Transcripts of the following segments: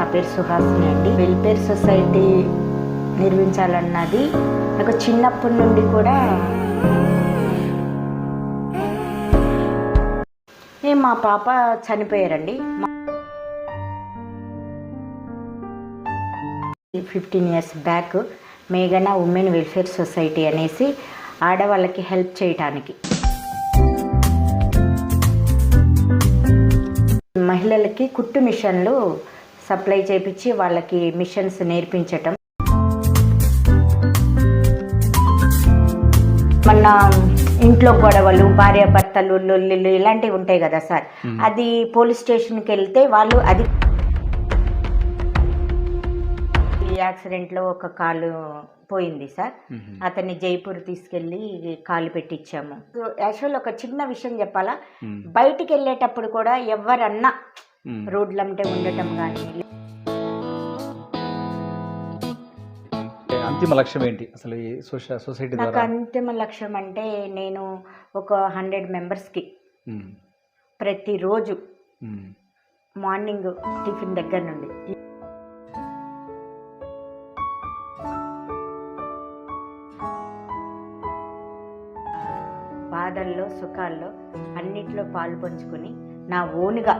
నా పేరు సుహాసిని అండి. వెల్ఫేర్ సొసైటీ నిర్మించాలన్నది నాకు చిన్నప్పటి నుండి కూడా మా పాప చనిపోయారండి. ఫిఫ్టీన్ ఇయర్స్ బ్యాక్ మేఘన ఉమెన్ వెల్ఫేర్ సొసైటీ అనేసి ఆడవాళ్ళకి హెల్ప్ చేయటానికి. మహిళలకి కుట్టు మిషన్లు సప్లై చేపించి వాళ్ళకి మిషన్స్ నేర్పించటం. మన ఇంట్లో గొడవలు భార్యాభర్తలు లొల్లిలు ఇలాంటివి ఉంటాయి కదా సార్. అది పోలీస్ స్టేషన్కి వెళ్తే వాళ్ళు అది యాక్సిడెంట్లో ఒక కాలు పోయింది సార్. అతన్ని జైపూర్ తీసుకెళ్ళి కాలు పెట్టించాము. యాక్చువల్ ఒక చిన్న విషయం చెప్పాలా? బయటికి వెళ్ళేటప్పుడు కూడా ఎవరన్నా రోడ్లంటే ఉండటం కానీ అంతిమ లక్ష్యం ఏంటి? అసలు ఈ సొసైటీ నాకు అంతిమ లక్ష్యం అంటే నేను ఒక హండ్రెడ్ మెంబర్స్కి ప్రతిరోజు మార్నింగ్ టిఫిన్ దగ్గర నుండి. బాధల్లో సుఖాల్లో అన్నిట్లో పాలు పంచుకొని నా ఓన్గా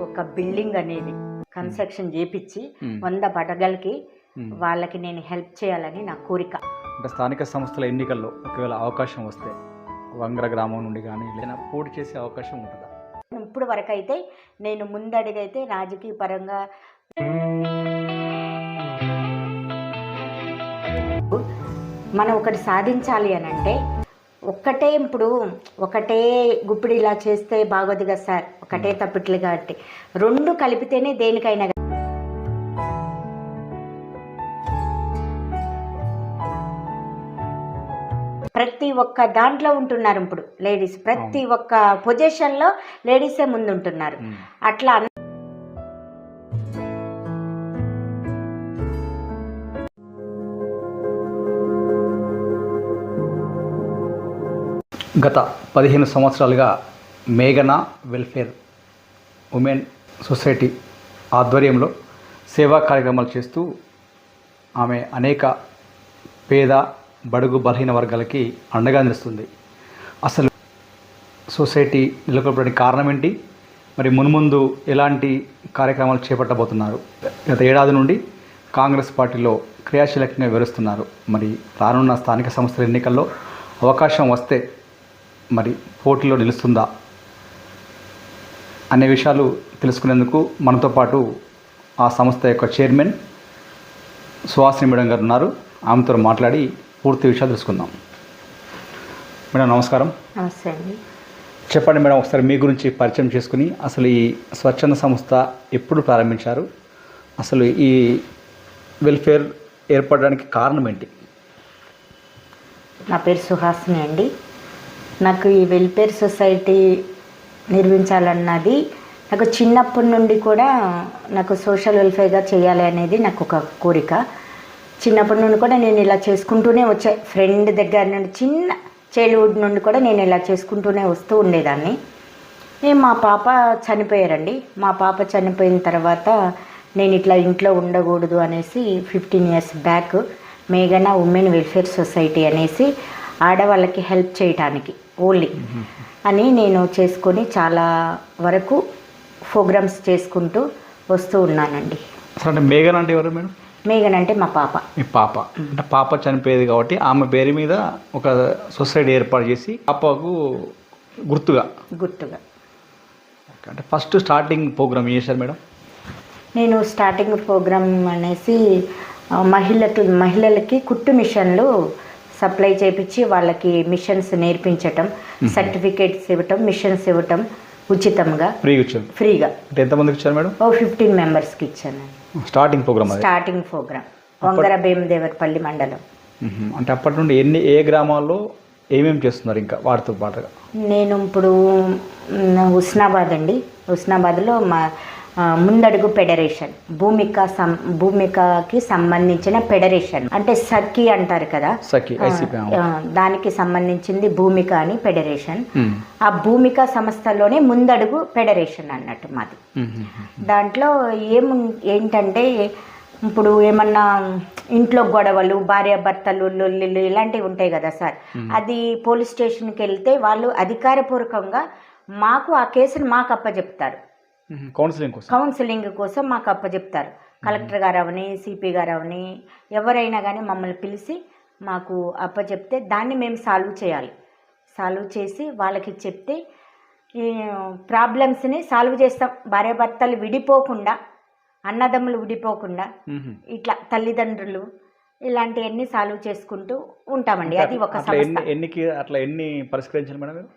ఒక బిల్డింగ్ అనేది కన్స్ట్రక్షన్ చేపించి వంద ఉమ్. వాళ్ళకి నేను హెల్ప్ చేయాలని నా కోరిక. అంటే స్థానిక సంస్థల ఎన్నికల్లో ఒకవేళ అవకాశం వస్తే వంగర గ్రామం నుండి కానీ లేదా పోటీ చేసే అవకాశం ఉంటుందా? ఇప్పుడు వరకు అయితే నేను ముందడుగైతే రాజకీయ పరంగా మనం ఒకటి సాధించాలి అని అంటే ఒక్కటే ఇప్పుడు ఒకటే గుప్పిడి ఇలా చేస్తే బాగోదు కదా సార్. ఒకటే తప్పిట్లు కాబట్టి. రెండు కలిపితేనే దేనికైనా ప్రతి ఒక్క దాంట్లో ఉంటున్నారు ఇప్పుడు లేడీస్. ప్రతి ఒక్క పొజిషన్లో లేడీసే ముందు ఉంటున్నారు ఉమ్, అట్లా గత పదిహేను సంవత్సరాలుగా మేఘనా వెల్ఫేర్ ఉమెన్ సొసైటీ ఆధ్వర్యంలో సేవా కార్యక్రమాలు చేస్తూ ఆమె అనేక పేద బడుగు బలహీన వర్గాలకి అండగా నిలుస్తుంది. అసలు సొసైటీ నెలకొల్పడానికి కారణం ఏంటి? మరి మున్ముందు ఎలాంటి కార్యక్రమాలు చేపట్టబోతున్నారు? గత ఏడాది నుండి కాంగ్రెస్ పార్టీలో క్రియాశీలకంగా వివరిస్తున్నారు. మరి రానున్న స్థానిక సంస్థల ఎన్నికల్లో అవకాశం వస్తే మరి పోటీలో నిలుస్తుందా అనే విషయాలు తెలుసుకునేందుకు మనతో పాటు ఆ సంస్థ యొక్క చైర్మన్ సుహాసిని మేడం గారు ఉన్నారు. ఆమెతో మాట్లాడి పూర్తి విషయాలు తెలుసుకుందాం. మేడం నమస్కారం. నమస్తే అండి. చెప్పండి మేడం ఒకసారి మీ గురించి పరిచయం చేసుకుని అసలు ఈ స్వచ్ఛంద సంస్థ ఎప్పుడు ప్రారంభించారు? అసలు ఈ వెల్ఫేర్ ఏర్పడడానికి కారణం ఏంటి? నా పేరు సుహాసిని అండి. నాకు ఈ వెల్ఫేర్ సొసైటీ నిర్మించాలన్నది నాకు చిన్నప్పటి నుండి కూడా నాకు సోషల్ వెల్ఫేర్గా చేయాలి అనేది నాకు ఒక కోరిక. చిన్నప్పటి నుండి కూడా నేను ఇలా చేసుకుంటూనే వచ్చే ఫ్రెండ్ దగ్గర నుండి చిన్న చైల్డ్హుడ్ నుండి కూడా నేను ఇలా చేసుకుంటూనే వస్తూ ఉండేదాన్ని. నేను మా పాప చనిపోయారండి. మా పాప చనిపోయిన తర్వాత నేను ఇట్లా ఇంట్లో ఉండకూడదు అనేసి ఫిఫ్టీన్ ఇయర్స్ బ్యాక్ మేఘన ఉమెన్ వెల్ఫేర్ సొసైటీ అనేసి ఆడవాళ్ళకి హెల్ప్ చేయటానికి ఓన్లీ. అని నేను చేసుకొని చాలా వరకు ప్రోగ్రామ్స్ చేసుకుంటూ వస్తూ ఉన్నానండి. అసలు అంటే మేఘన అంటే ఎవరు మేడం? మేఘన్ అంటే మా పాప. మీ పాప. అంటే పాప చనిపోయేది కాబట్టి ఆమె పేరు మీద ఒక సొసైటీ ఏర్పాటు చేసి పాపకు గుర్తుగా. గుర్తుగా. అంటే ఫస్ట్ స్టార్టింగ్ ప్రోగ్రామ్ చేశారు మేడం? నేను స్టార్టింగ్ ప్రోగ్రామ్ అనేసి ఆ, మహిళకి మహిళలకి కుట్టు మిషన్లు సప్లై చేపించి వాళ్ళకి మిషన్స్ నేర్పించటం సర్టిఫికేట్స్ ఇవ్వటం మిషన్స్ ఇవ్వటం ఉచితంగా. ఫ్రీగా ఇచ్చారు ఫ్రీగా. అంటే ఎంతమందికి ఇచ్చారు మేడం? ఓ ఫిఫ్టీన్ మెంబర్స్కి ఇచ్చాను. స్టార్టింగ్ ప్రోగ్రామ్ అది? Starting program. వంగర భీమదేవరపల్లి మండలం. అంటే అప్పటి నుండి ఎన్ని ఏ గ్రామాల్లో ఏమేమి చేస్తున్నారు ఇంకా వాటితో పాటుగా? నేను ఇప్పుడు హుస్నాబాద్ అండి. హుస్నాబాద్లో మా ముందడుగు ఫెడరేషన్ భూమిక సం భూమికకి సంబంధించిన ఫెడరేషన్ అంటే సఖి అంటారు కదా? దానికి సంబంధించింది భూమిక అని ఫెడరేషన్. ఆ భూమిక సంస్థలోనే ముందడుగు ఫెడరేషన్ అన్నట్టు మాది. దాంట్లో ఏము ఏంటంటే ఇప్పుడు ఏమన్నా ఇంట్లో గొడవలు భార్యాభర్తలు లొల్లిలు ఇలాంటివి ఉంటాయి కదా సార్. అది పోలీస్ స్టేషన్కి వెళ్తే వాళ్ళు అధికారపూర్వకంగా మాకు ఆ కేసును మాకు అప్పచెప్తారు కౌన్సిలింగ్ కోసం. కౌన్సిలింగ్ కోసం మాకు అప్పచెప్తారు కలెక్టర్ గారు అవని సిపి గారు అవని ఎవరైనా కానీ మమ్మల్ని పిలిచి మాకు అప్పచెప్తే దాన్ని మేము సాల్వ్ చేయాలి. సాల్వ్ చేసి వాళ్ళకి చెప్తే ఈ ప్రాబ్లమ్స్ని సాల్వ్ చేస్తాం. భార్యాభర్తలు విడిపోకుండా అన్నదమ్ములు విడిపోకుండా. ఇట్లా తల్లిదండ్రులు ఇలాంటివన్నీ సాల్వ్ చేసుకుంటూ ఉంటామండి. అది ఒక ఎన్ని అట్లా ఎన్ని పరిష్కరించాలి మేడం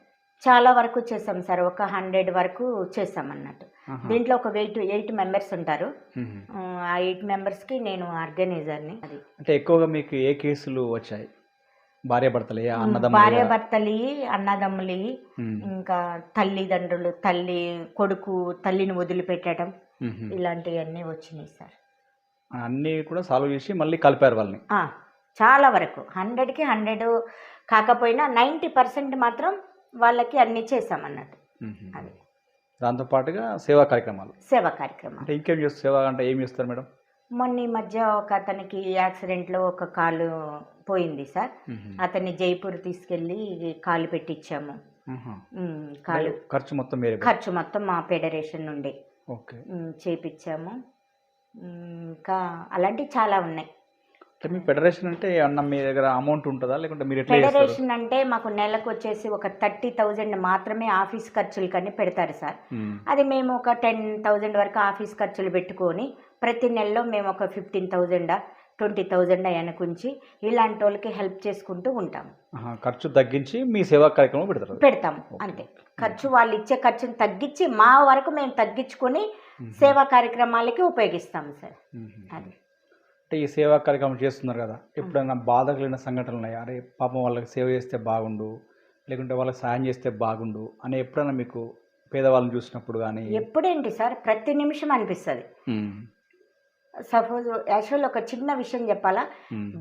చాలా వరకు చేసాం సార్. ఒక హండ్రెడ్ వరకు చేసాం అన్నట్టు. దీంట్లో ఒక ఎయిట్ ఎయిట్ మెంబర్స్ ఉంటారు. ఆ ఎయిట్ మెంబర్స్కి నేను ఆర్గనైజర్ని. అది. అంటే ఎక్కువగా మీకు ఏ కేసులు వచ్చాయి? భార్యాభర్తలు భార్యాభర్తలు అన్నదమ్ములు. ఇంకా తల్లిదండ్రులు తల్లి కొడుకు తల్లిని వదిలిపెట్టడం. ఇలాంటివన్నీ వచ్చినాయి సార్. అన్నీ కూడా సాల్వ్ చేసి మళ్ళీ కలిపారు వాళ్ళని? చాలా వరకు. హండ్రెడ్కి హండ్రెడ్ కాకపోయినా నైంటీ పర్సెంట్ మాత్రం వాళ్ళకి అన్నీ చేసాం అన్నట్టు ఉమ్. అది దాంతోపాటుగా సేవా కార్యక్రమాలు. సేవా కార్యక్రమం అంటే ఇంకేం చేస్తారు? సేవ అంటే ఏం చేస్తారు మేడం? మొన్న ఈ మధ్య ఒక అతనికి యాక్సిడెంట్లో ఒక కాలు పోయింది సార్. అతన్ని జైపూర్ తీసుకెళ్ళి కాలు పెట్టించాము కాలు ఖర్చు మొత్తం మీరే ఖర్చు మొత్తం మా ఫెడరేషన్ నుండి. చేపించాము ఇంకా అలాంటివి చాలా ఉన్నాయి. మీ ఫెడరేషన్ అంటే ఏమన్నా మీ దగ్గర అమౌంట్ ఉంటుందా? లేకుంటే మీరు ఫెడరేషన్ అంటే మాకు నెలకు వచ్చేసి ఒక థర్టీ థౌజండ్ మాత్రమే ఆఫీస్ ఖర్చులకని పెడతారు సార్. అది మేము ఒక టెన్ థౌజండ్ వరకు ఆఫీస్ ఖర్చులు పెట్టుకొని ప్రతి నెలలో మేము ఒక ఫిఫ్టీన్ థౌజండ్ ట్వంటీ థౌజండ్ వెనకుంచి ఇలాంటి వాళ్ళకి హెల్ప్ చేసుకుంటూ ఆహా, ఖర్చు తగ్గించి మీ సేవా కార్యక్రమం పెడతారు. పెడతాము అంతే. ఖర్చు వాళ్ళు ఇచ్చే ఖర్చుని తగ్గించి మా వరకు మేము తగ్గించుకొని. సేవా కార్యక్రమాలకి ఉపయోగిస్తాము సార్. అది. అంటే ఈ సేవా కార్యక్రమం చేస్తున్నారు కదా ఎప్పుడైనా బాధ కలిగిన సంఘటనలు ఉన్నాయి అరే పాపం వాళ్ళకి సేవ చేస్తే బాగుండు లేకుంటే వాళ్ళకి సాయం చేస్తే బాగుండు అని ఎప్పుడైనా మీకు పేదవాళ్ళని చూసినప్పుడు కానీ ఎప్పుడేంటి సార్ ప్రతి నిమిషం అనిపిస్తుంది. సపోజ్ యాక్చువల్ ఒక చిన్న విషయం చెప్పాలా.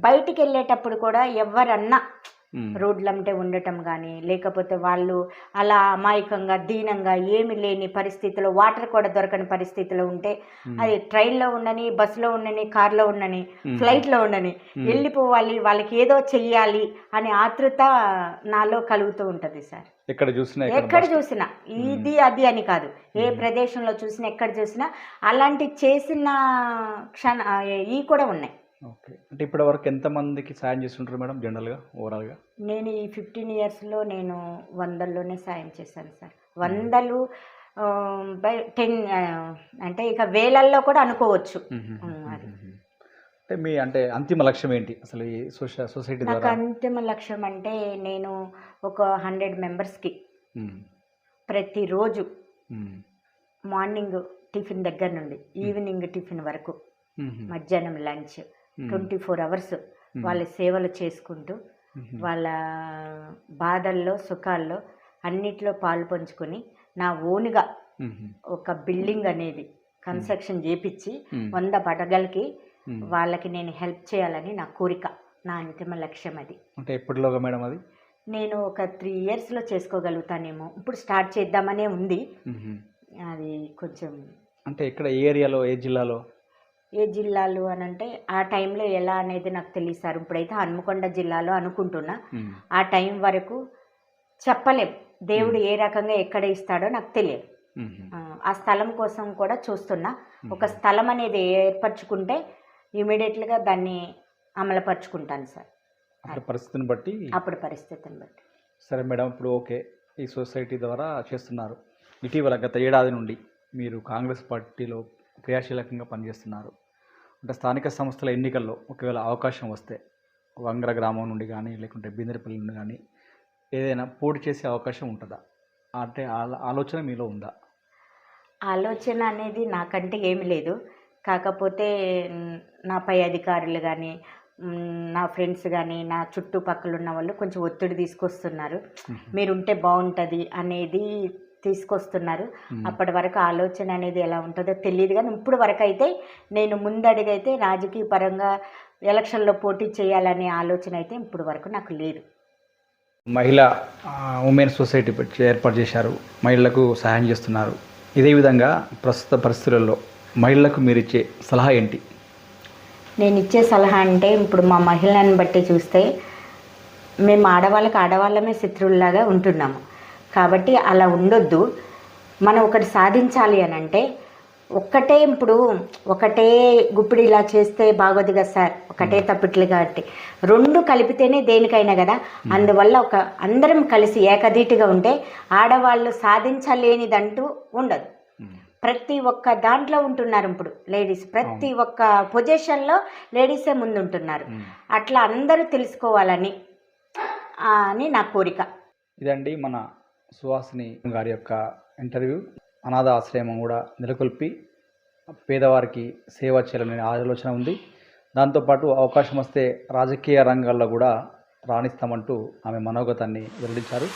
బయటికి వెళ్ళేటప్పుడు కూడా ఎవరన్నా. రోడ్లంటే ఉండటం కానీ లేకపోతే వాళ్ళు అలా అమాయకంగా దీనంగా ఏమి లేని పరిస్థితిలో వాటర్ కూడా దొరకని పరిస్థితిలో ఉంటే. అది ట్రైన్లో ఉండని బస్సులో ఉండని కార్లో ఉండని. ఫ్లైట్లో ఉండని. వెళ్ళిపోవాలి వాళ్ళకి ఏదో చెయ్యాలి అనే ఆతృత నాలో కలుగుతూ ఉంటుంది సార్ ఎక్కడ చూసినా ఎక్కడ చూసినా ఇది అది అని కాదు ఏ ప్రదేశంలో చూసినా ఎక్కడ చూసినా అలాంటి చేసిన క్షణ ఈ కూడా ఉన్నాయి ఓకే అంటే ఇప్పటి వరకు ఎంతమందికి సాయం చేస్తుంటారు మేడం జనరల్గా ఓవరాల్గా నేను ఈ ఫిఫ్టీన్ ఇయర్స్లో నేను వందల్లోనే సాయం చేశాను సార్ వందలు బై టెన్ అంటే ఇక వేలల్లో కూడా అనుకోవచ్చు అది. అంటే మీ అంటే అంతిమ లక్ష్యం ఏంటి అసలు ఈ సోష సొసైటీ నాకు ద్వారా అంతిమ లక్ష్యం అంటే నేను ఒక హండ్రెడ్ మెంబర్స్కి. ప్రతిరోజు. మార్నింగ్ టిఫిన్ దగ్గర నుండి ఈవినింగ్ టిఫిన్ వరకు. మధ్యాహ్నం లంచ్. ట్వంటీ ఫోర్ అవర్స్ వాళ్ళ సేవలు చేసుకుంటూ. వాళ్ళ బాధల్లో సుఖాల్లో అన్నిట్లో పాలు పంచుకొని నా ఓన్గా. ఒక బిల్డింగ్ అనేది కన్స్ట్రక్షన్ చేపించి. వంద పడగలకి. వాళ్ళకి నేను హెల్ప్ చేయాలని నా కోరిక నా అంతిమ లక్ష్యం అది అంటే ఎప్పటిలోగా మేడం అది నేను ఒక త్రీ ఇయర్స్లో చేసుకోగలుగుతానేమో ఇప్పుడు స్టార్ట్ చేద్దామనే ఉంది. అది కొంచెం అంటే ఇక్కడ ఏ ఏరియాలో ఏ జిల్లాలో ఏ జిల్లాలు అని అంటే ఆ టైంలో ఎలా అనేది నాకు తెలియదు సార్. ఇప్పుడైతే హన్మకొండ జిల్లాలో అనుకుంటున్నా. ఆ టైం వరకు చెప్పలేం. దేవుడు ఏ రకంగా ఎక్కడ ఇస్తాడో నాకు తెలియదు. ఆ, స్థలం కోసం కూడా చూస్తున్నా. ఒక స్థలం అనేది ఏర్పరచుకుంటే ఇమీడియట్గా దాన్ని అమలుపరుచుకుంటాను సార్. అక్కడ పరిస్థితిని బట్టి? అప్పుడు పరిస్థితిని బట్టి. సరే మేడం ఇప్పుడు ఓకే. ఈ సొసైటీ ద్వారా చేస్తున్నారు. ఇటీవల గత ఏడాది నుండి మీరు కాంగ్రెస్ పార్టీలో క్రియాశీలకంగా పనిచేస్తున్నారు. అంటే స్థానిక సంస్థల ఎన్నికల్లో ఒకవేళ అవకాశం వస్తే వంగర గ్రామం నుండి కానీ లేకుంటే బీదరపల్లి నుండి కానీ ఏదైనా పోటీ చేసే అవకాశం ఉంటుందా? అంటే ఆలో- ఆలోచన మీలో ఉందా? ఆలోచన అనేది నాకంటే ఏమి లేదు. కాకపోతే నా పై అధికారులు కానీ నా ఫ్రెండ్స్ కానీ నా చుట్టుపక్కల ఉన్న వాళ్ళు కొంచెం ఒత్తిడి తీసుకొస్తున్నారు. మీరుంటే బాగుంటుంది అనేది తీసుకొస్తున్నారు. అప్పటి వరకు ఆలోచన అనేది ఎలా ఉంటుందో తెలియదు కానీ ఇప్పుడు వరకు అయితే నేను ముందడుగైతే రాజకీయ పరంగా ఎలక్షన్లో పోటీ చేయాలనే ఆలోచన అయితే ఇప్పుడు వరకు నాకు లేదు. మహిళా ఉమెన్ సొసైటీ ఏర్పాటు చేశారు. మహిళలకు సహాయం చేస్తున్నారు. ఇదే విధంగా ప్రస్తుత పరిస్థితులలో మహిళలకు మీరు ఇచ్చే సలహా ఏంటి? నేను ఇచ్చే సలహా అంటే ఇప్పుడు మా మహిళలను బట్టి చూస్తే మేము ఆడవాళ్ళకి ఆడవాళ్ళమే శత్రువుల్లాగా ఉంటున్నాము. కాబట్టి అలా ఉండొద్దు. మనం ఒకటి సాధించాలి అని అంటే ఒక్కటే ఇప్పుడు ఒకటే గుప్పిడి ఇలా చేస్తే బాగోదు కదా సార్. ఒకటే తప్పిట్లు కాబట్టి. రెండు కలిపితేనే దేనికైనా కదా. అందువల్ల ఒక అందరం కలిసి ఏకధీటిగా ఉంటే ఆడవాళ్ళు సాధించలేనిదంటూ ఉండదు. ప్రతి ఒక్క దాంట్లో ఉంటున్నారు ఇప్పుడు లేడీస్. ప్రతి ఒక్క పొజిషన్లో లేడీసే ముందుంటున్నారు. అట్లా అందరూ తెలుసుకోవాలని అని నా కోరిక. ఇదండి మన సుహాసిని గారి యొక్క ఇంటర్వ్యూ అనాథ ఆశ్రయం కూడా నెలకొల్పి పేదవారికి సేవ చేయాలనే ఆలోచన ఉంది. దాంతోపాటు అవకాశం వస్తే రాజకీయ రంగాల్లో కూడా రాణిస్తామంటూ ఆమె మనోగతాన్ని వెల్లడించారు.